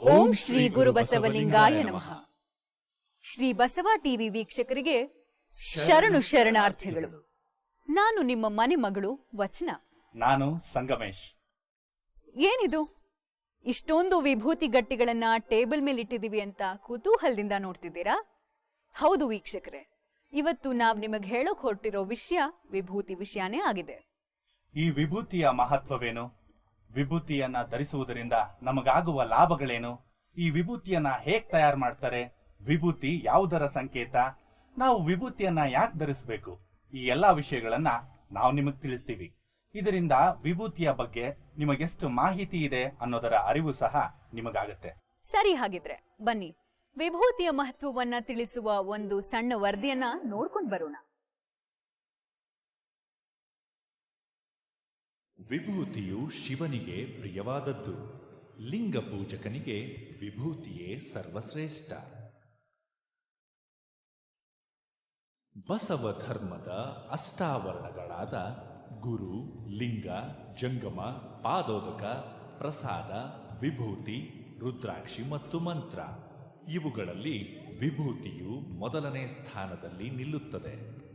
ಓಂ ಶ್ರೀ ಗುರು ಬಸವಲಿಂಗಾಯ ನಮಃ. ಶ್ರೀ ಬಸವ ಟಿವಿ ವೀಕ್ಷಕರಿಗೆ ಶರಣು ಶರಣಾರ್ಥಿಗಳು. ನಾನು ನಿಮ್ಮ ಮನೆ ಮಗಳು ವಚನ. ನಾನು ಸಂಗಮೇಶ್. ಏನಿದು? ಇಷ್ಟೊಂದು ವಿಭೂತಿ ಗಟ್ಟಿಗಳನ್ನ ಟೇಬಲ್ ಮೇಲೆ ಇಟ್ಟಿದೀವಿ ಅಂತ ಕುತೂಹಲದಿಂದ ನೋಡ್ತಿದ್ದೀರಾ? ಹೌದು ವೀಕ್ಷಕರೇ ಇವತ್ತು ನಾವ್ ನಿಮಗೆ ಹೇಳೋಕ್ ಹೊರಟಿರೋ ವಿಷಯ ವಿಭೂತಿ ವಿಷಯನೇ ಆಗಿದೆ. ಈ ವಿಭೂತಿಯ ಮಹತ್ವವೇನು? ವಿಭೂತಿಯನ್ನ ಧರಿಸುವುದರಿಂದ ನಮಗಾಗುವ ಲಾಭಗಳೇನು? ಈ ವಿಭೂತಿಯನ್ನ ಹೇಗ್ ತಯಾರು ಮಾಡ್ತಾರೆ? ವಿಭೂತಿ ಯಾವುದರ ಸಂಕೇತ? ನಾವು ವಿಭೂತಿಯನ್ನ ಯಾಕೆ ಧರಿಸಬೇಕು? ಈ ಎಲ್ಲಾ ವಿಷಯಗಳನ್ನ ನಾವು ನಿಮಗೆ ತಿಳಿಸ್ತೀವಿ. ಇದರಿಂದ ವಿಭೂತಿಯ ಬಗ್ಗೆ ನಿಮಗೆಷ್ಟು ಮಾಹಿತಿ ಇದೆ ಅನ್ನೋದರ ಅರಿವು ಸಹ ನಿಮಗಾಗತ್ತೆ. ಸರಿ ಹಾಗಿದ್ರೆ, ಬನ್ನಿ. ವಿಭೂತಿಯ ಮಹತ್ವವನ್ನ ತಿಳಿಸುವ ಒಂದು ಸಣ್ಣ ವರದಿಯನ್ನ ನೋಡ್ಕೊಂಡು ಬರೋಣ. ವಿಭೂತಿಯು ಶಿವನಿಗೆ ಪ್ರಿಯವಾದದ್ದು. ಲಿಂಗ ಪೂಜಕನಿಗೆ ವಿಭೂತಿಯೇ ಸರ್ವಶ್ರೇಷ್ಠ. ಬಸವ ಧರ್ಮದ ಅಷ್ಟಾವರಣಗಳಾದ ಗುರು, ಲಿಂಗ, ಜಂಗಮ, ಪಾದೋದಕ, ಪ್ರಸಾದ, ವಿಭೂತಿ, ರುದ್ರಾಕ್ಷಿ ಮತ್ತು ಮಂತ್ರ. ಇವುಗಳಲ್ಲಿ ವಿಭೂತಿಯು ಮೊದಲನೇ ಸ್ಥಾನದಲ್ಲಿ ನಿಲ್ಲುತ್ತದೆ.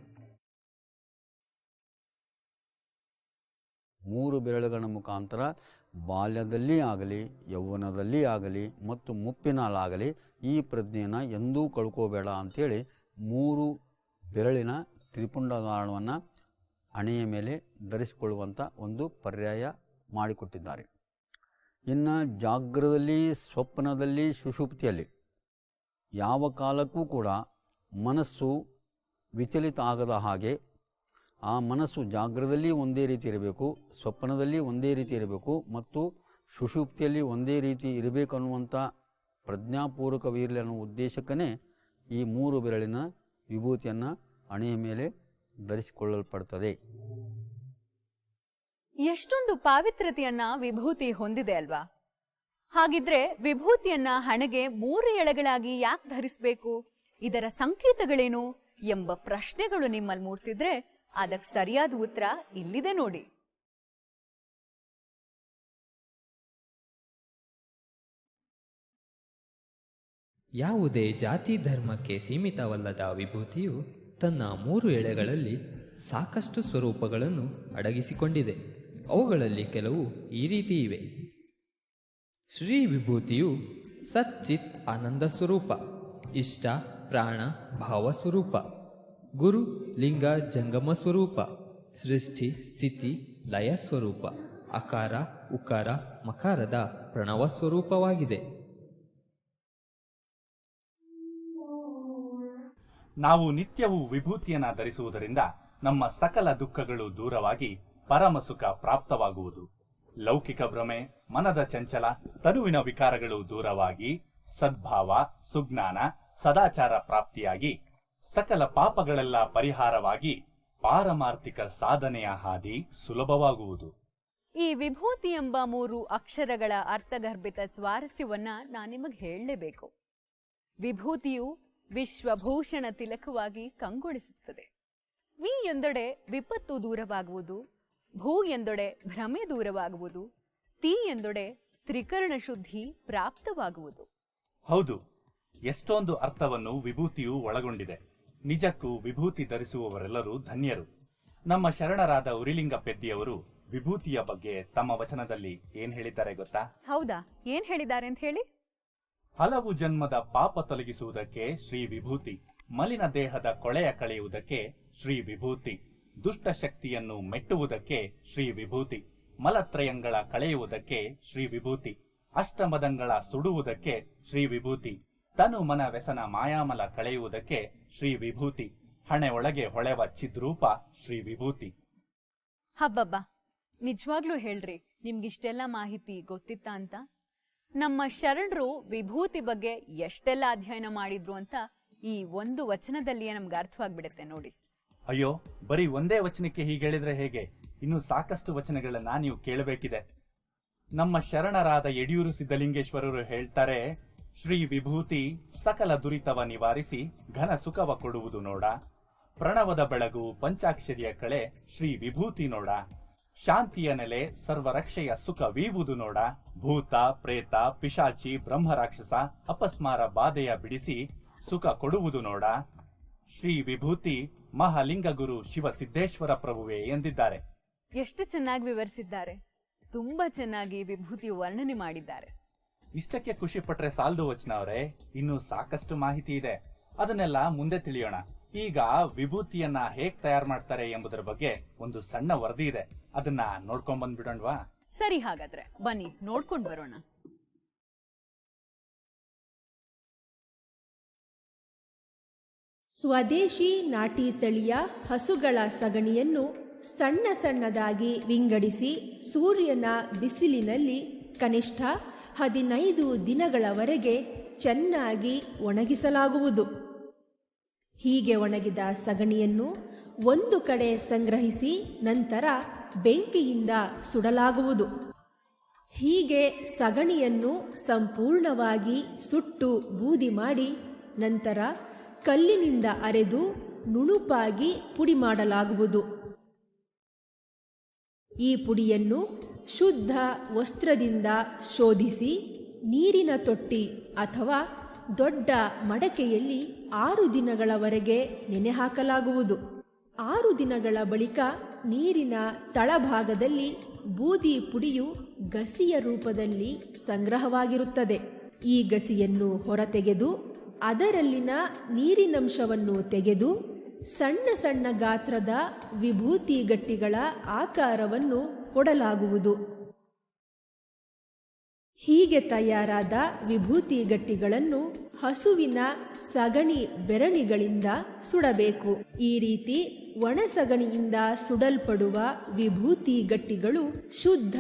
ಮೂರು ಬೆರಳುಗಳ ಮುಖಾಂತರ ಬಾಲ್ಯದಲ್ಲಿ ಆಗಲಿ, ಯೌವನದಲ್ಲಿ ಆಗಲಿ ಮತ್ತು ಮುಪ್ಪಿನಲ್ಲಾಗಲಿ ಈ ಪ್ರಜ್ಞೆಯನ್ನು ಎಂದೂ ಕಳ್ಕೋಬೇಡ ಅಂಥೇಳಿ ಮೂರು ಬೆರಳಿನ ತ್ರಿಪುಂಡಧಾರಣವನ್ನು ಹಣೆಯ ಮೇಲೆ ಧರಿಸಿಕೊಳ್ಳುವಂಥ ಒಂದು ಪರ್ಯಾಯ ಮಾಡಿಕೊಟ್ಟಿದ್ದಾರೆ. ಇನ್ನು ಜಾಗ್ರದಲ್ಲಿ, ಸ್ವಪ್ನದಲ್ಲಿ, ಸುಷುಪ್ತಿಯಲ್ಲಿ ಯಾವ ಕಾಲಕ್ಕೂ ಕೂಡ ಮನಸ್ಸು ವಿಚಲಿತ ಆಗದ ಹಾಗೆ ಆ ಮನಸ್ಸು ಜಾಗ್ರದಲ್ಲಿ ಒಂದೇ ರೀತಿ ಇರಬೇಕು, ಸ್ವಪ್ನದಲ್ಲಿ ಒಂದೇ ರೀತಿ ಇರಬೇಕು ಮತ್ತು ಸುಷುಪ್ತಿಯಲ್ಲಿ ಒಂದೇ ರೀತಿ ಇರಬೇಕು ಅನ್ನುವಂಥ ಪ್ರಜ್ಞಾಪೂರ್ವಕವಿರಲಿ ಅನ್ನೋ ಉದ್ದೇಶಕ್ಕನೇ ಈ ಮೂರು ಬೆರಳಿನ ವಿಭೂತಿಯನ್ನು ಹಣೆಯ ಮೇಲೆ ಧರಿಸಿಕೊಳ್ಳಲ್ಪಡ್ತದೆ. ಎಷ್ಟೊಂದು ಪಾವಿತ್ರತೆಯನ್ನ ವಿಭೂತಿ ಹೊಂದಿದೆ ಅಲ್ವಾ? ಹಾಗಿದ್ರೆ ವಿಭೂತಿಯನ್ನ ಹಣೆಗೆ ಮೂರು ಎಳೆಗಳಾಗಿ ಯಾಕೆ ಧರಿಸಬೇಕು? ಇದರ ಸಂಕೇತಗಳೇನು ಎಂಬ ಪ್ರಶ್ನೆಗಳು ನಿಮ್ಮಲ್ಲಿ ಮೂಡ್ತಿದ್ರೆ ಅದಕ್ಕೆ ಸರಿಯಾದ ಉತ್ತರ ಇಲ್ಲಿದೆ ನೋಡಿ. ಯಾವುದೇ ಜಾತಿ ಧರ್ಮಕ್ಕೆ ಸೀಮಿತವಲ್ಲದ ವಿಭೂತಿಯು ತನ್ನ ಮೂರು ಎಳೆಗಳಲ್ಲಿ ಸಾಕಷ್ಟು ಸ್ವರೂಪಗಳನ್ನು ಅಡಗಿಸಿಕೊಂಡಿದೆ. ಅವುಗಳಲ್ಲಿ ಕೆಲವು ಈ ರೀತಿ ಇವೆ. ಶ್ರೀ ವಿಭೂತಿಯು ಸಚ್ಚಿತ್ ಆನಂದ ಸ್ವರೂಪ, ಇಷ್ಟ ಪ್ರಾಣ ಭಾವ ಸ್ವರೂಪ. ಗುರು ಲಿಂಗ ಜಂಗಮ ಸ್ವರೂಪ, ಸೃಷ್ಟಿ ಸ್ಥಿತಿ ಲಯ ಸ್ವರೂಪ, ಅಕಾರ ಉಕಾರ ಮಕಾರದ ಪ್ರಣವ ಸ್ವರೂಪವಾಗಿದೆ. ನಾವು ನಿತ್ಯವೂ ವಿಭೂತಿಯನ್ನ ಧರಿಸುವುದರಿಂದ ನಮ್ಮ ಸಕಲ ದುಃಖಗಳು ದೂರವಾಗಿ ಪರಮ ಸುಖ ಪ್ರಾಪ್ತವಾಗುವುದು. ಲೌಕಿಕ ಭ್ರಮೆ, ಮನದ ಚಂಚಲ, ತನುವಿನ ವಿಕಾರಗಳು ದೂರವಾಗಿ ಸದ್ಭಾವ, ಸುಜ್ಞಾನ, ಸದಾಚಾರ ಪ್ರಾಪ್ತಿಯಾಗಿ ಸಕಲ ಪಾಪಗಳೆಲ್ಲ ಪರಿಹಾರವಾಗಿ ಪಾರಮಾರ್ಥಿಕ ಸಾಧನೆಯ ಹಾದಿ ಸುಲಭವಾಗುವುದು. ಈ ವಿಭೂತಿ ಎಂಬ ಮೂರು ಅಕ್ಷರಗಳ ಅರ್ಥಗರ್ಭಿತ ಸ್ವಾರಸ್ಯವನ್ನ ನಾನು ನಿಮಗೆ ಹೇಳಲೇಬೇಕು. ವಿಭೂತಿಯು ವಿಶ್ವಭೂಷಣ ತಿಲಕವಾಗಿ ಕಂಗೊಳಿಸುತ್ತದೆ. ವಿ ಎಂದೊಡೆ ವಿಪತ್ತು ದೂರವಾಗುವುದು ಭೂ ಎಂದೊಡೆ ಭ್ರಮೆ ದೂರವಾಗುವುದು ತಿ ಎಂದೊಡೆ ತ್ರಿಕರಣ ಶುದ್ಧಿ ಪ್ರಾಪ್ತವಾಗುವುದು. ಹೌದು ಎಷ್ಟೊಂದು ಅರ್ಥವನ್ನು ವಿಭೂತಿಯು ಒಳಗೊಂಡಿದೆ. ನಿಜಕ್ಕೂ ವಿಭೂತಿ ಧರಿಸುವವರೆಲ್ಲರೂ ಧನ್ಯರು. ನಮ್ಮ ಶರಣರಾದ ಉರಿಲಿಂಗ ಪೆದ್ದಿಯವರು ವಿಭೂತಿಯ ಬಗ್ಗೆ ತಮ್ಮ ವಚನದಲ್ಲಿ ಏನ್ ಹೇಳಿದ್ದಾರೆ ಗೊತ್ತಾ? ಹೌದಾ? ಏನ್ ಹೇಳಿದ್ದಾರೆ ಅಂತ ಹೇಳಿ? ಹಲವು ಜನ್ಮದ ಪಾಪ ತೊಲಗಿಸುವುದಕ್ಕೆ ಶ್ರೀ ವಿಭೂತಿ ಮಲಿನ ದೇಹದ ಕೊಳೆಯ ಕಳೆಯುವುದಕ್ಕೆ ಶ್ರೀ ವಿಭೂತಿ ದುಷ್ಟ ಶಕ್ತಿಯನ್ನು ಮೆಟ್ಟುವುದಕ್ಕೆ ಶ್ರೀ ವಿಭೂತಿ ಮಲತ್ರಯಂಗಳ ಕಳೆಯುವುದಕ್ಕೆ ಶ್ರೀ ವಿಭೂತಿ ಅಷ್ಟಮದಂಗಳ ಸುಡುವುದಕ್ಕೆ ಶ್ರೀ ವಿಭೂತಿ ತನು ಮನ ವ್ಯಸನ ಮಾಯಾಮಲ ಕಳೆಯುವುದಕ್ಕೆ ಶ್ರೀ ವಿಭೂತಿ ಹಣೆ ಒಳಗೆ ಹೊಳೆವ ಚಿದ್ರೂಪ ಶ್ರೀ ವಿಭೂತಿ ಹಬ್ಬಬ್ಬ ನಿಜವಾಗ್ಲೂ ಹೇಳ್ರಿ ನಿಮ್ಗಿಷ್ಟೆಲ್ಲ ಮಾಹಿತಿ ಗೊತ್ತಿತ್ತ ಅಂತ? ನಮ್ಮ ಶರಣರು ವಿಭೂತಿ ಬಗ್ಗೆ ಎಷ್ಟೆಲ್ಲ ಅಧ್ಯಯನ ಮಾಡಿದ್ರು ಅಂತ ಈ ಒಂದು ವಚನದಲ್ಲಿಯೇ ನಮ್ಗೆ ಅರ್ಥವಾಗ್ಬಿಡುತ್ತೆ ನೋಡಿ. ಅಯ್ಯೋ ಬರೀ ಒಂದೇ ವಚನಕ್ಕೆ ಹೀಗೆ ಹೇಳಿದ್ರೆ ಹೇಗೆ? ಇನ್ನು ಸಾಕಷ್ಟು ವಚನಗಳನ್ನ ನೀವು ಕೇಳಬೇಕಿದೆ. ನಮ್ಮ ಶರಣರಾದ ಯಡಿಯೂರು ಸಿದ್ದಲಿಂಗೇಶ್ವರರು ಹೇಳ್ತಾರೆ ಶ್ರೀ ವಿಭೂತಿ ಸಕಲ ದುರಿತವ ನಿವಾರಿಸಿ ಘನ ಸುಖವ ಕೊಡುವುದು ನೋಡ. ಪ್ರಣವದ ಬೆಳಗು ಪಂಚಾಕ್ಷರಿಯ ಕಳೆ ಶ್ರೀ ವಿಭೂತಿ ನೋಡ. ಶಾಂತಿಯ ನೆಲೆ ಸರ್ವರಕ್ಷೆಯ ಸುಖವೀವುದು ನೋಡ. ಭೂತ, ಪ್ರೇತ, ಪಿಶಾಚಿ, ಬ್ರಹ್ಮರಾಕ್ಷಸ, ಅಪಸ್ಮಾರ ಬಾಧೆಯ ಬಿಡಿಸಿ ಸುಖ ಕೊಡುವುದು ನೋಡ. ಶ್ರೀ ವಿಭೂತಿ ಮಹಾಲಿಂಗ ಗುರು ಶಿವ ಸಿದ್ದೇಶ್ವರ ಪ್ರಭುವೇ ಎಂದಿದ್ದಾರೆ. ಎಷ್ಟು ಚೆನ್ನಾಗಿ ವಿವರಿಸಿದ್ದಾರೆ. ತುಂಬಾ ಚೆನ್ನಾಗಿ ವಿಭೂತಿ ವರ್ಣನೆ ಮಾಡಿದ್ದಾರೆ. ಇಷ್ಟಕ್ಕೆ ಖುಷಿ ಪಟ್ರೆ ಸಾಲ್ದು ವಚನ ಅವರೇ ಇನ್ನು ಸಾಕಷ್ಟು ಮಾಹಿತಿ ಇದೆ. ಅದನ್ನೆಲ್ಲ ಮುಂದೆ ತಿಳಿಯೋಣ. ಈಗ ವಿಭೂತಿಯನ್ನ ಹೇಗ್ ತಯಾರು ಮಾಡ್ತಾರೆ ಎಂಬುದರ ಬಗ್ಗೆ ಒಂದು ಸಣ್ಣ ವರದಿ ಇದೆ. ಅದನ್ನ ನೋಡ್ಕೊಂಡ್ ಬಂದ್ಬಿಡೋಣವಾ? ಸರಿ ಹಾಗಾದ್ರೆ ಬನ್ನಿ ನೋಡ್ಕೊಂಡ್ ಬರೋಣ. ಸ್ವದೇಶಿ ನಾಟಿ ತಳಿಯ ಹಸುಗಳ ಸಗಣಿಯನ್ನು ಸಣ್ಣ ಸಣ್ಣದಾಗಿ ವಿಂಗಡಿಸಿ ಸೂರ್ಯನ ಬಿಸಿಲಿನಲ್ಲಿ ಕನಿಷ್ಠ ಹದಿನೈದು ದಿನಗಳವರೆಗೆ ಚೆನ್ನಾಗಿ ಒಣಗಿಸಲಾಗುವುದು. ಹೀಗೆ ಒಣಗಿದ ಸಗಣಿಯನ್ನು ಒಂದು ಕಡೆ ಸಂಗ್ರಹಿಸಿ ನಂತರ ಬೆಂಕಿಯಿಂದ ಸುಡಲಾಗುವುದು. ಹೀಗೆ ಸಗಣಿಯನ್ನು ಸಂಪೂರ್ಣವಾಗಿ ಸುಟ್ಟು ಬೂದಿ ಮಾಡಿ ನಂತರ ಕಲ್ಲಿನಿಂದ ಅರೆದು ನುಣುಪಾಗಿ ಪುಡಿ ಮಾಡಲಾಗುವುದು. ಈ ಪುಡಿಯನ್ನು ಶುದ್ಧ ವಸ್ತ್ರದಿಂದ ಶೋಧಿಸಿ ನೀರಿನ ತೊಟ್ಟಿ ಅಥವಾ ದೊಡ್ಡ ಮಡಕೆಯಲ್ಲಿ ಆರು ದಿನಗಳವರೆಗೆ ನೆನೆಹಾಕಲಾಗುವುದು. ಆರು ದಿನಗಳ ಬಳಿಕ ನೀರಿನ ತಳಭಾಗದಲ್ಲಿ ಬೂದಿ ಪುಡಿಯು ಗಸಿಯ ರೂಪದಲ್ಲಿ ಸಂಗ್ರಹವಾಗಿರುತ್ತದೆ. ಈ ಗಸಿಯನ್ನು ಹೊರತೆಗೆದು ಅದರಲ್ಲಿನ ನೀರಿನಂಶವನ್ನು ತೆಗೆದು ಸಣ್ಣ ಸಣ್ಣ ಗಾತ್ರದ ವಿಭೂತಿ ಗಟ್ಟಿಗಳ ಆಕಾರವನ್ನು ಕೊಡಲಾಗುವುದು. ಹೀಗೆ ತಯಾರಾದ ವಿಭೂತಿ ಗಟ್ಟಿಗಳನ್ನು ಹಸುವಿನ ಸಗಣಿ ಬೆರಣಿಗಳಿಂದ ಸುಡಬೇಕು. ಈ ರೀತಿ ಒಣ ಸಗಣಿಯಿಂದ ಸುಡಲ್ಪಡುವ ವಿಭೂತಿ ಗಟ್ಟಿಗಳು ಶುದ್ಧ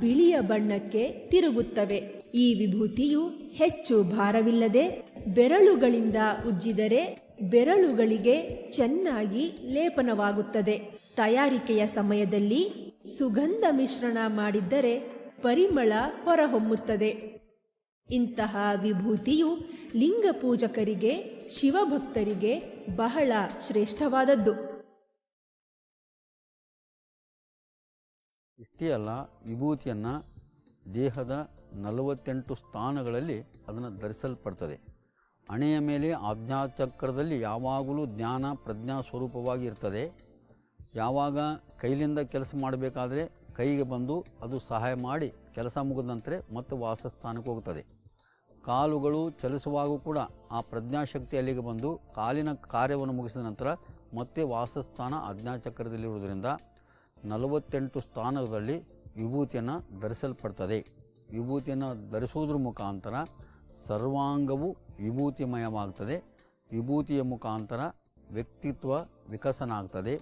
ಬಿಳಿಯ ಬಣ್ಣಕ್ಕೆ ತಿರುಗುತ್ತವೆ. ಈ ವಿಭೂತಿಯು ಹೆಚ್ಚು ಭಾರವಿಲ್ಲದೆ ಬೆರಳುಗಳಿಂದ ಉಜ್ಜಿದರೆ ಬೆರಳುಗಳಿಗೆ ಚೆನ್ನಾಗಿ ಲೇಪನವಾಗುತ್ತದೆ. ತಯಾರಿಕೆಯ ಸಮಯದಲ್ಲಿ ಸುಗಂಧ ಮಿಶ್ರಣ ಮಾಡಿದ್ದರೆ ಪರಿಮಳ ಹೊರಹೊಮ್ಮುತ್ತದೆ. ಇಂತಹ ವಿಭೂತಿಯು ಲಿಂಗ ಪೂಜಕರಿಗೆ, ಶಿವಭಕ್ತರಿಗೆ ಬಹಳ ಶ್ರೇಷ್ಠವಾದದ್ದು. ಇಷ್ಟೇ ಅಲ್ಲ, ವಿಭೂತಿಯನ್ನು ದೇಹದ ನಲವತ್ತೆಂಟು ಸ್ಥಾನಗಳಲ್ಲಿ ಅದನ್ನು ಧರಿಸಲ್ಪಡ್ತದೆ. ಹಣೆಯ ಮೇಲೆ ಆಜ್ಞಾಚಕ್ರದಲ್ಲಿ ಯಾವಾಗಲೂ ಜ್ಞಾನ, ಪ್ರಜ್ಞಾ ಸ್ವರೂಪವಾಗಿ ಇರ್ತದೆ. ಯಾವಾಗ ಕೈಲಿಂದ ಕೆಲಸ ಮಾಡಬೇಕಾದ್ರೆ ಕೈಗೆ ಬಂದು ಅದು ಸಹಾಯ ಮಾಡಿ ಕೆಲಸ ಮುಗಿದ ನಂತರ ಮತ್ತೆ ವಾಸಸ್ಥಾನಕ್ಕೆ ಹೋಗುತ್ತದೆ ಕಾಲುಗಳು ಚಲಿಸುವಾಗೂ ಕೂಡ ಆ ಪ್ರಜ್ಞಾಶಕ್ತಿ ಅಲ್ಲಿಗೆ ಬಂದು ಕಾಲಿನ ಕಾರ್ಯವನ್ನು ಮುಗಿಸಿದ ನಂತರ ಮತ್ತೆ ವಾಸಸ್ಥಾನ ಆಜ್ಞಾಚಕ್ರದಲ್ಲಿರುವುದರಿಂದ ನಲವತ್ತೆಂಟು ಸ್ಥಾನದಲ್ಲಿ ವಿಭೂತಿಯನ್ನು ಧರಿಸಲ್ಪಡ್ತದೆ. ವಿಭೂತಿಯನ್ನು ಧರಿಸುವುದರ ಮುಖಾಂತರ ಸರ್ವಾಂಗವು ವಿಭೂತಿಮಯವಾಗ್ತದೆ. ವಿಭೂತಿಯ ಮುಖಾಂತರ ವ್ಯಕ್ತಿತ್ವ ವಿಕಸನ ಆಗ್ತದೆ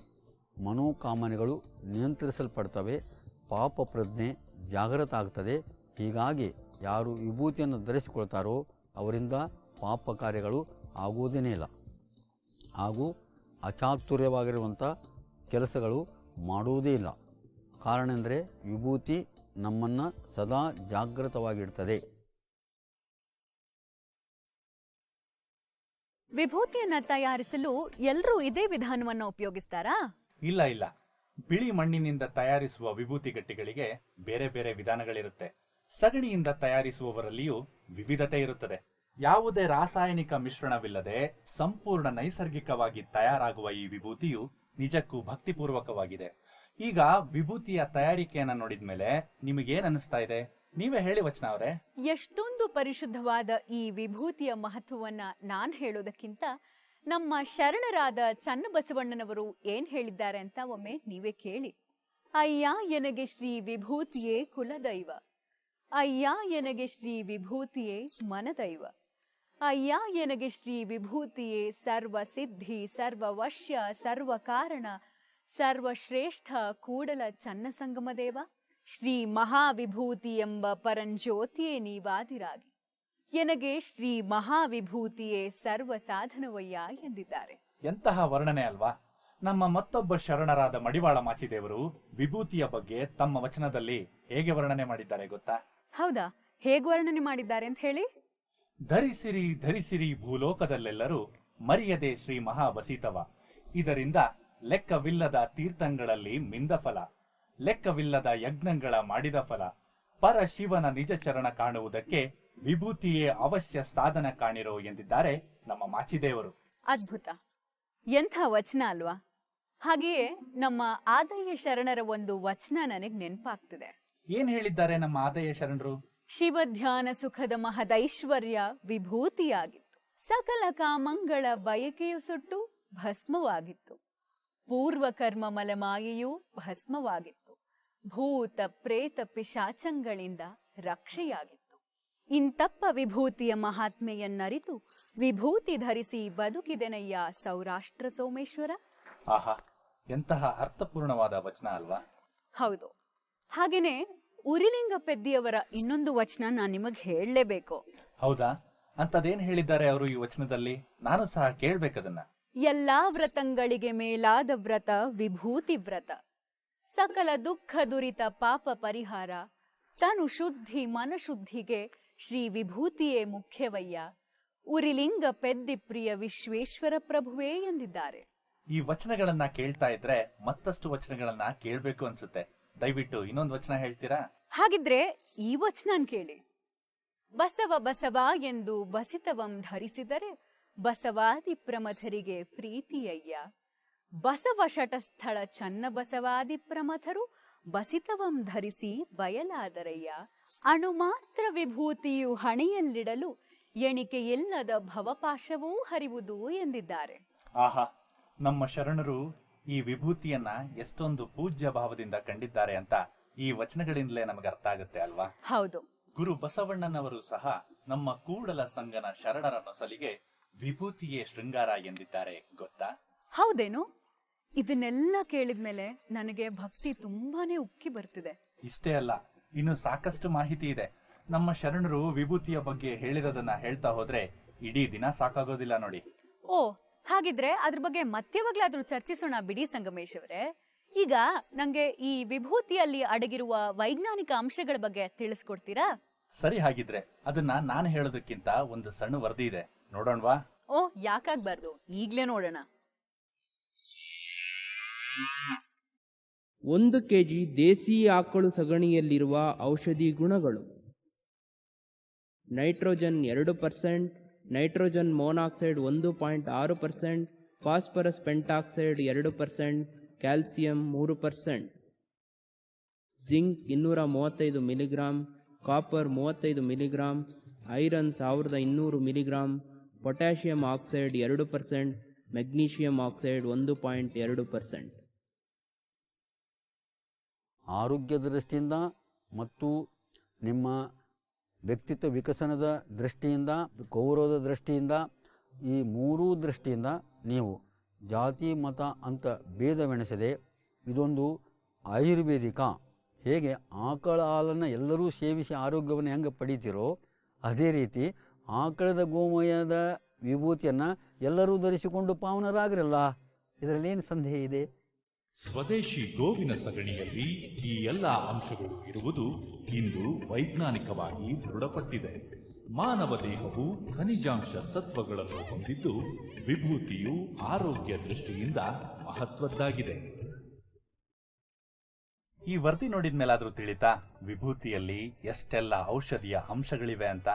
ಮನೋಕಾಮನೆಗಳು ನಿಯಂತ್ರಿಸಲ್ಪಡ್ತವೆ, ಪಾಪ ಪ್ರಜ್ಞೆ ಜಾಗೃತ ಆಗ್ತದೆ ಹೀಗಾಗಿ ಯಾರು ವಿಭೂತಿಯನ್ನು ಧರಿಸಿಕೊಳ್ತಾರೋ ಅವರಿಂದ ಪಾಪ ಕಾರ್ಯಗಳು ಆಗುವುದೇನೇ ಇಲ್ಲ. ಹಾಗೂ ಅಚಾತುರ್ಯವಾಗಿರುವಂಥ ಕೆಲಸಗಳು ಮಾಡುವುದೇ ಇಲ್ಲ. ಕಾರಣ ಎಂದರೆ ವಿಭೂತಿ ನಮ್ಮನ್ನು ಸದಾ ಜಾಗೃತವಾಗಿಡ್ತದೆ. ವಿಭೂತಿಯನ್ನು ತಯಾರಿಸಲು ಎಲ್ಲರೂ ಇದೇ ವಿಧಾನವನ್ನು ಉಪಯೋಗಿಸ್ತಾರಾ? ಇಲ್ಲ ಇಲ್ಲ. ಬಿಳಿ ಮಣ್ಣಿನಿಂದ ತಯಾರಿಸುವ ವಿಭೂತಿ ಗಟ್ಟಿಗಳಿಗೆ ಬೇರೆ ಬೇರೆ ವಿಧಾನಗಳಿರುತ್ತೆ. ಸಗಣಿಯಿಂದ ತಯಾರಿಸುವವರಲ್ಲಿಯೂ ವಿವಿಧತೆ ಇರುತ್ತದೆ. ಯಾವುದೇ ರಾಸಾಯನಿಕ ಮಿಶ್ರಣವಿಲ್ಲದೆ ಸಂಪೂರ್ಣ ನೈಸರ್ಗಿಕವಾಗಿ ತಯಾರಾಗುವ ಈ ವಿಭೂತಿಯು ನಿಜಕ್ಕೂ ಭಕ್ತಿಪೂರ್ವಕವಾಗಿದೆ. ಈಗ ವಿಭೂತಿಯ ತಯಾರಿಕೆಯನ್ನ ನೋಡಿದ್ಮೇಲೆ ನಿಮಗೇನ್ ಅನಿಸ್ತಾ ಇದೆ? ನೀವೇ ಹೇಳಿ ವಚನ ಅವರೇ. ಎಷ್ಟೊಂದು ಪರಿಶುದ್ಧವಾದ ಈ ವಿಭೂತಿಯ ಮಹತ್ವವನ್ನ ನಾನ್ ಹೇಳೋದಕ್ಕಿಂತ ನಮ್ಮ ಶರಣರಾದ ಚನ್ನಬಸವಣ್ಣನವರು ಏನ್ ಹೇಳಿದ್ದಾರೆ ಅಂತ ಒಮ್ಮೆ ನೀವೇ ಕೇಳಿ. ಅಯ್ಯ ಎನಗೆ ಶ್ರೀ ವಿಭೂತಿಯೇ ಕುಲದೈವ. ಅಯ್ಯ ಎನಗೆ ಶ್ರೀ ವಿಭೂತಿಯೇ ಮನದೈವ. ಅಯ್ಯ ಎನಗೆ ಶ್ರೀ ವಿಭೂತಿಯೇ ಸರ್ವ ಸಿದ್ಧಿ ಸರ್ವ ವಶ್ಯ ಸರ್ವ ಕಾರಣ ಸರ್ವಶ್ರೇಷ್ಠ ಕೂಡಲ ಚನ್ನಸಂಗಮದೇವ. ಶ್ರೀ ಮಹಾವಿಭೂತಿ ಎಂಬ ಪರಂಜ್ಯೋತಿಯೇ ನೀವಾದಿರಾಗಿ. ಎನಗೆ ಶ್ರೀ ಮಹಾವಿಭೂತಿಯೇ ಸರ್ವ ಸಾಧನವಯ್ಯ ಎಂದಿದ್ದಾರೆ. ಎಂತಹ ವರ್ಣನೆ ಅಲ್ವಾ? ನಮ್ಮ ಮತ್ತೊಬ್ಬ ಶರಣರಾದ ಮಡಿವಾಳ ಮಾಚಿದೇವರು ವಿಭೂತಿಯ ಬಗ್ಗೆ ತಮ್ಮ ವಚನದಲ್ಲಿ ಹೇಗೆ ವರ್ಣನೆ ಮಾಡಿದ್ದಾರೆ ಗೊತ್ತಾ? ಹೌದಾ? ಹೇಗೆ ವರ್ಣನೆ ಮಾಡಿದ್ದಾರೆ ಅಂತ ಹೇಳಿ? ಧರಿಸಿರಿ ಧರಿಸಿರಿ ಭೂಲೋಕದಲ್ಲೆಲ್ಲರೂ ಮರಿಯದೆ ಶ್ರೀ ಮಹಾವಸಿತವ. ಇದರಿಂದ ಲೆಕ್ಕವಿಲ್ಲದ ತೀರ್ಥಂಗಳಲ್ಲಿ ಮಿಂದ ಫಲ ಲೆಕ್ಕವಿಲ್ಲದ ಯಜ್ಞಗಳ ಮಾಡಿದ ಫಲ ಪರ ಶಿವನ ನಿಜ ಚರಣ ಕಾಣುವುದಕ್ಕೆ ವಿಭೂತಿಯೇ ಅವಶ್ಯ ಸಾಧನ ಕಾಣಿರೋ ಎಂದಿದ್ದಾರೆ ನಮ್ಮ ಮಾಚಿದೇವರು. ಅದ್ಭುತ. ಎಂಥ ವಚನ ಅಲ್ವಾ? ಹಾಗೆಯೇ ನಮ್ಮ ಆದಯ್ಯ ಶರಣರ ಒಂದು ವಚನ ನನಗೆ ನೆನಪಾಗ್ತಿದೆ. ಏನ್ ಹೇಳಿದ್ದಾರೆ ನಮ್ಮ ಆದಯ್ಯ ಶರಣರು? ಶಿವಧ್ಯಾನ ಸುಖದ ಮಹದೈಶ್ವರ್ಯ ವಿಭೂತಿಯಾಗಿತ್ತು. ಸಕಲ ಕಾಮಂಗಳ ಬಯಕೆಯು ಸುಟ್ಟು ಭಸ್ಮವಾಗಿತ್ತು. ಪೂರ್ವ ಕರ್ಮ ಮಲಮಾಯೆಯೂ ಭಸ್ಮವಾಗಿತ್ತು. ಭೂತ ಪ್ರೇತ ಪಿಶಾಚಂಗಳಿಂದ ರಕ್ಷೆಯಾಗಿತ್ತು. ಇಂತಪ್ಪ ವಿಭೂತಿಯ ಮಹಾತ್ಮೆಯನ್ನರಿತು ವಿಭೂತಿ ಧರಿಸಿ ಬದುಕಿದೆನಯ್ಯ ಸೌರಾಷ್ಟ್ರ ಸೋಮೇಶ್ವರ? ಆಹಾ ಎಂತಹ ಅರ್ಥಪೂರ್ಣವಾದ ವಚನ ಅಲ್ವಾ? ಹೌದು. ಹಾಗೇನೆ ಉರಿಲಿಂಗ ಪೆದ್ದಿಯವರ ಇನ್ನೊಂದು ವಚನ ನಾನು ನಿಮಗೆ ಹೇಳಲೇಬೇಕು. ಹೌದಾ? ಅಂತದೇನ್ ಹೇಳಿದ್ದಾರೆ ಅವರು ಈ ವಚನದಲ್ಲಿ? ನಾನು ಸಹ ಕೇಳ್ಬೇಕದನ್ನ. ಎಲ್ಲಾ ವ್ರತಂಗಳಿಗೆ ಮೇಲಾದ ವ್ರತ ವಿಭೂತಿ ವ್ರತ. ಸಕಲ ದುಃಖ ದುರಿತ ಪಾಪ ಪರಿಹಾರ ತನು ಶುದ್ಧಿ ಮನಶುದ್ಧಿಗೆ ಶ್ರೀ ವಿಭೂತಿಯೇ ಮುಖ್ಯವಯ್ಯ. ಉರಿಲಿಂಗ ಪೆದ್ದಿ ಪ್ರಿಯ ವಿಶ್ವೇಶ್ವರ ಪ್ರಭುವೇ ಎಂದಿದ್ದಾರೆ. ಈ ವಚನಗಳನ್ನ ಕೇಳ್ತಾ ಇದ್ರೆ ಮತ್ತಷ್ಟು ವಚನಗಳನ್ನ ಕೇಳ್ಬೇಕು ಅನ್ಸುತ್ತೆ. ದಯವಿಟ್ಟು ಇನ್ನೊಂದು ವಚನ ಹೇಳ್ತೀರಾ? ಹಾಗಿದ್ರೆ ಈ ವಚನ ಕೇಳಿ. ಬಸವ ಬಸವ ಎಂದು ಬಸಿತವಂ ಧರಿಸಿದರೆ ಬಸವಾದಿ ಪ್ರಮಥರಿಗೆ ಪ್ರೀತಿಯಯ್ಯ. ಬಸವ ಶಟಸ್ಥಳ ಚನ್ನ ಬಸವಾದಿ ಪ್ರಮಥರು ಬಸಿತವಂ ಧರಿಸಿ ಬಯಲಾದರಯ್ಯ. ಅಣು ಮಾತ್ರ ವಿಭೂತಿಯು ಹಣೆಯಲ್ಲಿಡಲು ಎಣಿಕೆಯಿಲ್ಲದ ಭವಪಾಶವೂ ಹರಿವುದು ಎಂದಿದ್ದಾರೆ. ಆಹಾ ನಮ್ಮ ಶರಣರು ಈ ವಿಭೂತಿಯನ್ನ ಎಷ್ಟೊಂದು ಪೂಜ್ಯ ಭಾವದಿಂದ ಕಂಡಿದ್ದಾರೆ ಅಂತ ಈ ವಚನಗಳಿಂದಲೇ ನಮಗೆ ಅರ್ಥ ಆಗುತ್ತೆ ಅಲ್ವಾ? ಹೌದು. ಗುರು ಬಸವಣ್ಣನವರು ಸಹ ನಮ್ಮ ಕೂಡಲ ಸಂಗನ ಶರಣರ ನೊಸಲಿಗೆ ವಿಭೂತಿಯೇ ಶೃಂಗಾರ ಎಂದಿದ್ದಾರೆ ಗೊತ್ತಾ? ಹೌದೇನು? ಇದನ್ನೆಲ್ಲ ಕೇಳಿದ್ಮೇಲೆ ನನಗೆ ಭಕ್ತಿ ತುಂಬಾನೇ ಉಕ್ಕಿ ಬರ್ತಿದೆ. ಇಷ್ಟೇ ಅಲ್ಲ ಇನ್ನು ಸಾಕಷ್ಟು ಮಾಹಿತಿ ಇದೆ. ನಮ್ಮ ಶರಣರು ವಿಭೂತಿಯ ಬಗ್ಗೆ ಹೇಳಿರೋದನ್ನ ಹೇಳ್ತಾ ಹೋದ್ರೆ ಇಡೀ ದಿನ ಸಾಕಾಗೋದಿಲ್ಲ ನೋಡಿ. ಓ ಹಾಗಿದ್ರೆ ಅದ್ರ ಬಗ್ಗೆ ಮತ್ಯಾವಾಗ್ಲಾದ್ರೂ ಚರ್ಚಿಸೋಣ ಬಿಡಿ ಸಂಗಮೇಶ್ ಅವರೇ. ಈಗ ನಂಗೆ ಈ ವಿಭೂತಿಯಲ್ಲಿ ಅಡಗಿರುವ ವೈಜ್ಞಾನಿಕ ಅಂಶಗಳ ಬಗ್ಗೆ ತಿಳಿಸ್ಕೊಡ್ತೀರಾ? ಸರಿ ಹಾಗಿದ್ರೆ ಅದನ್ನ ನಾನು ಹೇಳೋದಕ್ಕಿಂತ ಒಂದು ಸಣ್ಣ ವರದಿ ಇದೆ. ನೋಡೋಣವಾ? ಓ ಯಾಕಾಗ್ಬಾರ್ದು? ಈಗ್ಲೇ ನೋಡೋಣ. ಒಂದು ಕೆಜಿ ದೇಸಿ ಆಕಳು ಸಗಣಿಯಲ್ಲಿರುವ ಔಷಧಿ ಗುಣಗಳು. ನೈಟ್ರೋಜನ್ ಎರಡು ಪರ್ಸೆಂಟ್, ನೈಟ್ರೋಜನ್ ಮೋನಾಕ್ಸೈಡ್ ಒಂದು ಪಾಯಿಂಟ್ ಆರು ಪರ್ಸೆಂಟ್, ಫಾಸ್ಫರಸ್ ಪೆಂಟಾಕ್ಸೈಡ್ ಎರಡು ಪರ್ಸೆಂಟ್, ಕ್ಯಾಲ್ಸಿಯಂ ಮೂರು ಪರ್ಸೆಂಟ್. ಜಿಂಕ್ ಇನ್ನೂರ ಮೂವತ್ತೈದು ಮಿಲಿಗ್ರಾಮ್ ಕಾಪರ್ ಮೂವತ್ತೈದು ಮಿಲಿಗ್ರಾಮ್ ಐರನ್ ಸಾವಿರದ ಇನ್ನೂರು ಮಿಲಿಗ್ರಾಮ್ ಪೊಟ್ಯಾಷಿಯಂ ಆಕ್ಸೈಡ್ ಎರಡು ಪರ್ಸೆಂಟ್, ಮೆಗ್ನೀಷಿಯಂ ಆಕ್ಸೈಡ್ ಒಂದು ಪಾಯಿಂಟ್ ಎರಡು ಪರ್ಸೆಂಟ್. ಆರೋಗ್ಯದ ದೃಷ್ಟಿಯಿಂದ ಮತ್ತು ನಿಮ್ಮ ವ್ಯಕ್ತಿತ್ವ ವಿಕಸನದ ದೃಷ್ಟಿಯಿಂದ, ಗೌರವದ ದೃಷ್ಟಿಯಿಂದ, ಈ ಮೂರೂ ದೃಷ್ಟಿಯಿಂದ ನೀವು ಜಾತಿ, ಮತ ಅಂತ ಭೇದವೆಣಿಸದೆ ಇದೊಂದು ಆಯುರ್ವೇದಿಕ. ಹೇಗೆ ಆಕಳ ಹಾಲನ್ನು ಎಲ್ಲರೂ ಸೇವಿಸಿ ಆರೋಗ್ಯವನ್ನು ಹೆಂಗೆ ಪಡಿತೀರೋ ಅದೇ ರೀತಿ ಆಕಳದ ಗೋಮಯದ ವಿಭೂತಿಯನ್ನು ಎಲ್ಲರೂ ಧರಿಸಿಕೊಂಡು ಪಾವನರಾಗಿರಲ್ಲ. ಇದರಲ್ಲಿ ಏನು ಸಂದೇಹ ಇದೆ? ಸ್ವದೇಶಿ ಗೋವಿನ ಸಗಣಿಯಲ್ಲಿ ಈ ಎಲ್ಲ ಅಂಶಗಳು ಇರುವುದು ಇಂದು ವೈಜ್ಞಾನಿಕವಾಗಿ ದೃಢಪಟ್ಟಿದೆ. ಮಾನವ ದೇಹವು ಖನಿಜಾಂಶ ಸತ್ವಗಳನ್ನು ಹೊಂದಿದ್ದು ವಿಭೂತಿಯು ಆರೋಗ್ಯ ದೃಷ್ಟಿಯಿಂದ ಮಹತ್ವದ್ದಾಗಿದೆ. ಈ ವರದಿ ನೋಡಿದ್ಮೇಲಾದ್ರೂ ತಿಳಿತಾ ವಿಭೂತಿಯಲ್ಲಿ ಎಷ್ಟೆಲ್ಲ ಔಷಧಿಯ ಅಂಶಗಳಿವೆ ಅಂತ?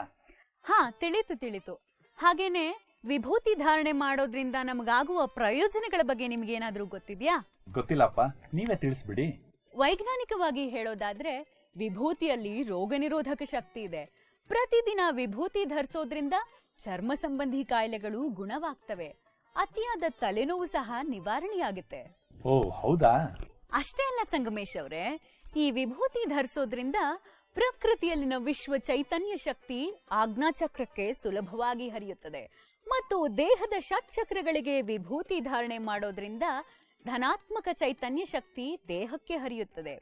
ಹಾ ತಿಳಿತು ತಿಳಿತು. ಹಾಗೇನೆ ವಿಭೂತಿ ಧಾರಣೆ ಮಾಡೋದ್ರಿಂದ ನಮಗಾಗುವ ಪ್ರಯೋಜನಗಳ ಬಗ್ಗೆ ನಿಮ್ಗೇನಾದ್ರೂ ಗೊತ್ತಿದ್ಯಾ? ಗೊತ್ತಿಲ್ಲಪ್ಪ ನೀವೇ ತಿಳಿಸ್ಬಿಡಿ. ವೈಜ್ಞಾನಿಕವಾಗಿ ಹೇಳೋದಾದ್ರೆ ವಿಭೂತಿಯಲ್ಲಿ ರೋಗ ನಿರೋಧಕ ಶಕ್ತಿ ಇದೆ. ಪ್ರತಿದಿನ ವಿಭೂತಿ ಧರಿಸೋದ್ರಿಂದ ಚರ್ಮ ಸಂಬಂಧಿ ಕಾಯಿಲೆಗಳು ಗುಣವಾಗ್ತವೆ. ಅತಿಯಾದ ತಲೆನೋವು ಸಹ ನಿವಾರಣೆಯಾಗುತ್ತೆ. ಓ ಹೌದಾ? ಅಷ್ಟೇ ಅಲ್ಲ ಸಂಗಮೇಶ್ ಅವರೇ ಈ ವಿಭೂತಿ ಧರಿಸೋದ್ರಿಂದ ಪ್ರಕೃತಿಯಲ್ಲಿನ ವಿಶ್ವ ಚೈತನ್ಯ ಶಕ್ತಿ ಆಜ್ಞಾಚಕ್ರಕ್ಕೆ ಸುಲಭವಾಗಿ ಹರಿಯುತ್ತದೆ. ಮತ್ತು ದೇಹದ ಷಟ್ಚಕ್ರಗಳಿಗೆ ವಿಭೂತಿ ಧಾರಣೆ ಮಾಡೋದ್ರಿಂದ ಧನಾತ್ಮಕ ಚೈತನ್ಯ ಶಕ್ತಿ ದೇಹಕ್ಕೆ ಹರಿಯುತ್ತದೆ.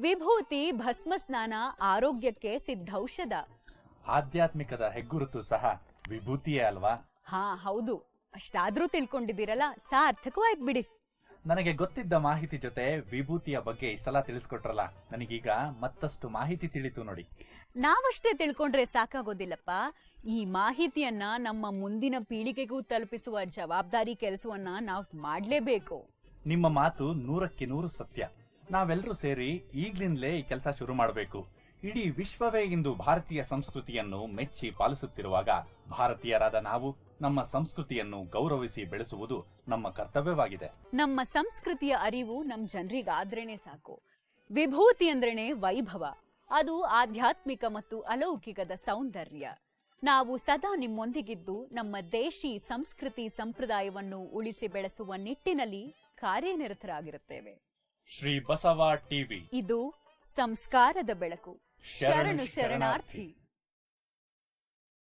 ವಿಭೂತಿ ಭಸ್ಮ ಸ್ನಾನ ಆರೋಗ್ಯಕ್ಕೆ ಸಿದ್ಧೌಷಧ. ಆಧ್ಯಾತ್ಮಿಕದ ಹೆಗ್ಗುರುತು ಸಹ ವಿಭೂತಿಯೇ ಅಲ್ವಾ? ಹಾ ಹೌದು. ಅಷ್ಟಾದ್ರೂ ತಿಳ್ಕೊಂಡಿದ್ದೀರಲ್ಲ ಸಾರ್ಥಕವಾಯ್ತು ಬಿಡಿ. ನನಗೆ ಗೊತ್ತಿದ್ದ ಮಾಹಿತಿ ಜೊತೆ ವಿಭೂತಿಯ ಬಗ್ಗೆ ಇಷ್ಟೆಲ್ಲ ತಿಳಿಸ್ಕೊಟ್ರಲ್ಲ ನನಗೀಗ ಮತ್ತಷ್ಟು ಮಾಹಿತಿ ತಿಳಿತು ನೋಡಿ. ನಾವಷ್ಟೇ ತಿಳ್ಕೊಂಡ್ರೆ ಸಾಕಾಗೋದಿಲ್ಲಪ್ಪ. ಈ ಮಾಹಿತಿಯನ್ನ ನಮ್ಮ ಮುಂದಿನ ಪೀಳಿಗೆಗೂ ತಲುಪಿಸುವ ಜವಾಬ್ದಾರಿ ಕೆಲಸವನ್ನ ನಾವು ಮಾಡ್ಲೇಬೇಕು. ನಿಮ್ಮ ಮಾತು ನೂರಕ್ಕೆ ನೂರು ಸತ್ಯ. ನಾವೆಲ್ಲರೂ ಸೇರಿ ಈಗ್ಲಿಂದಲೇ ಈ ಕೆಲಸ ಶುರು ಮಾಡಬೇಕು. ಇಡೀ ವಿಶ್ವವೇ ಇಂದು ಭಾರತೀಯ ಸಂಸ್ಕೃತಿಯನ್ನು ಮೆಚ್ಚಿ ಪಾಲಿಸುತ್ತಿರುವಾಗ ಭಾರತೀಯರಾದ ನಾವು ನಮ್ಮ ಸಂಸ್ಕೃತಿಯನ್ನು ಗೌರವಿಸಿ ಬೆಳೆಸುವುದು ನಮ್ಮ ಕರ್ತವ್ಯವಾಗಿದೆ. ನಮ್ಮ ಸಂಸ್ಕೃತಿಯ ಅರಿವು ನಮ್ ಜನರಿಗಾದ್ರೇನೆ ಸಾಕು. ವಿಭೂತಿ ಅಂದ್ರೇನೆ ವೈಭವ. ಅದು ಆಧ್ಯಾತ್ಮಿಕ ಮತ್ತು ಅಲೌಕಿಕದ ಸೌಂದರ್ಯ. ನಾವು ಸದಾ ನಿಮ್ಮೊಂದಿಗಿದ್ದು ನಮ್ಮ ದೇಶಿ ಸಂಸ್ಕೃತಿ ಸಂಪ್ರದಾಯವನ್ನು ಉಳಿಸಿ ಬೆಳೆಸುವ ನಿಟ್ಟಿನಲ್ಲಿ ಕಾರ್ಯನಿರತರಾಗಿರುತ್ತೇವೆ. ಶ್ರೀ ಬಸವ ಟಿವಿ. ಇದು ಸಂಸ್ಕಾರದ ಬೆಳಕು. ಶರಣು ಶರಣಾರ್ಥಿ.